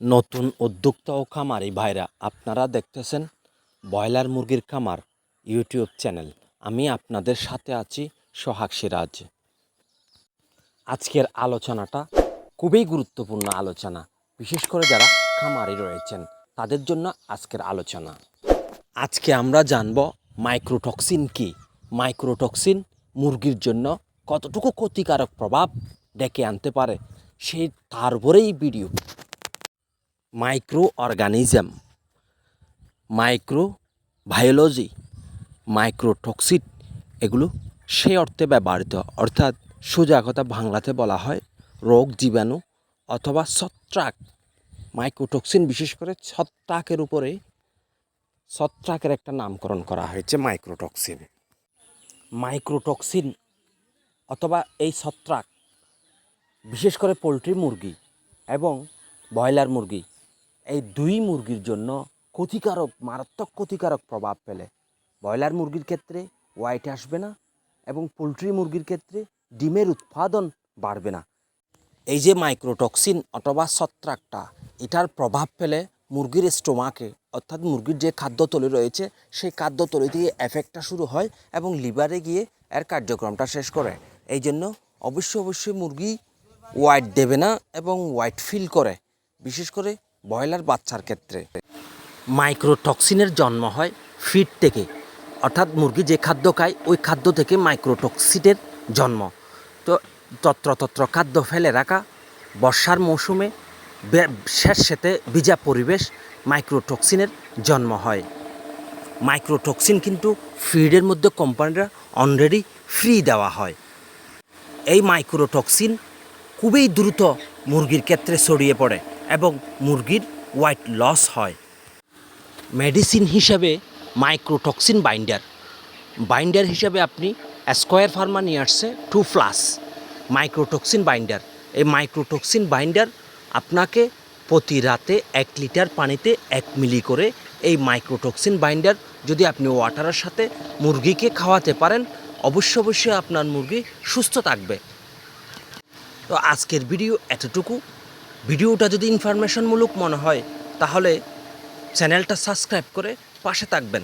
নতুন উদ্যোক্তা ও খামারি ভাইরা, আপনারা দেখতেছেন ব্রয়লার মুরগির খামার ইউটিউব চ্যানেল। আমি আপনাদের সাথে আছি সোহাগ সিরাজ। আজকের আলোচনাটা খুবই গুরুত্বপূর্ণ আলোচনা, বিশেষ করে যারা খামারি রয়েছেন, তাদের জন্য আজকের আলোচনা। আজকে আমরা জানব মাইক্রোটক্সিন কি? মাইক্রোটক্সিন মুরগির জন্য কতটুকু ক্ষতিকারক প্রভাব ডেকে আনতে পারে, সেই তার উপরেই video. Micro organism micro biology mycotoxin, এগুলো সেই অর্থে ব্যবহৃত। অর্থাৎ সোজা কথা বাংলাতে বলা হয় রোগ, জীবাণু অথবা ছত্রাক। মাইক্রোটক্সিন বিশেষ করে ছত্রাকের উপরে ছত্রাকের একটা নামকরণ করা হয়েছে মাইক্রোটক্সিন। মাইক্রোটক্সিন অথবা এই ছত্রাক বিশেষ করে পোলট্রি মুরগি এবং ব্রয়লার মুরগি এই দুই মুরগির জন্য ক্ষতিকারক, মারাত্মক ক্ষতিকারক প্রভাব ফেলে। ব্রয়লার মুরগির ক্ষেত্রে হোয়াইট আসবে না এবং পোলট্রি মুরগির ক্ষেত্রে ডিমের উৎপাদন বাড়বে না। এই যে মাইক্রোটক্সিন অথবা ছত্রাকটা, এটার প্রভাব ফেলে মুরগির স্টোমাকে অর্থাৎ মুরগির যে খাদ্যতলি রয়েছে, সেই খাদ্যতলি থেকে এফেক্টটা শুরু হয় এবং লিভারে গিয়ে এর কার্যক্রমটা শেষ করে। এই জন্য অবশ্যই অবশ্যই মুরগি হোয়াইট দেবে না এবং হোয়াইট ফিল করে। বিশেষ করে ব্রয়লার বাচ্চার ক্ষেত্রে। মাইক্রোটক্সিনের জন্ম হয় ফিড থেকে, অর্থাৎ মুরগি যে খাদ্য খায়, ওই খাদ্য থেকে মাইক্রোটক্সিনের জন্ম। তো তত্রতত্র খাদ্য ফেলে রাখা, বর্ষার মৌসুমে বে- স্যাঁতস্যাঁতে ভিজা পরিবেশ মাইক্রোটক্সিনের জন্ম হয়। মাইক্রোটক্সিন কিন্তু ফিডের মধ্যে কোম্পানিরা অলরেডি ফ্রি দেওয়া হয়। এই মাইক্রোটক্সিন খুবই দ্রুত মুরগির ক্ষেত্রে ছড়িয়ে পড়ে। এবং মুরগির হোয়াইট লস হয়। মেডিসিন হিসাবে মাইক্রোটক্সিন বাইন্ডার। বাইন্ডার হিসাবে আপনি স্কোয়ার ফার্মা নিয়ে আসছে টু প্লাস মাইক্রোটক্সিন বাইন্ডার। এই মাইক্রোটক্সিন বাইন্ডার আপনাকে প্রতি রাতে এক লিটার পানিতে এক মিলি করে এই মাইক্রোটক্সিন বাইন্ডার যদি আপনি ওয়াটারের সাথে মুরগিকে খাওয়াতে পারেন, অবশ্য অবশ্যই আপনার মুরগি সুস্থ থাকবে। তো আজকের ভিডিও এতটুকু। ভিডিওটা যদি ইনফরমেশনমূলক মনে হয় তাহলে চ্যানেলটা সাবস্ক্রাইব করে পাশে থাকবেন।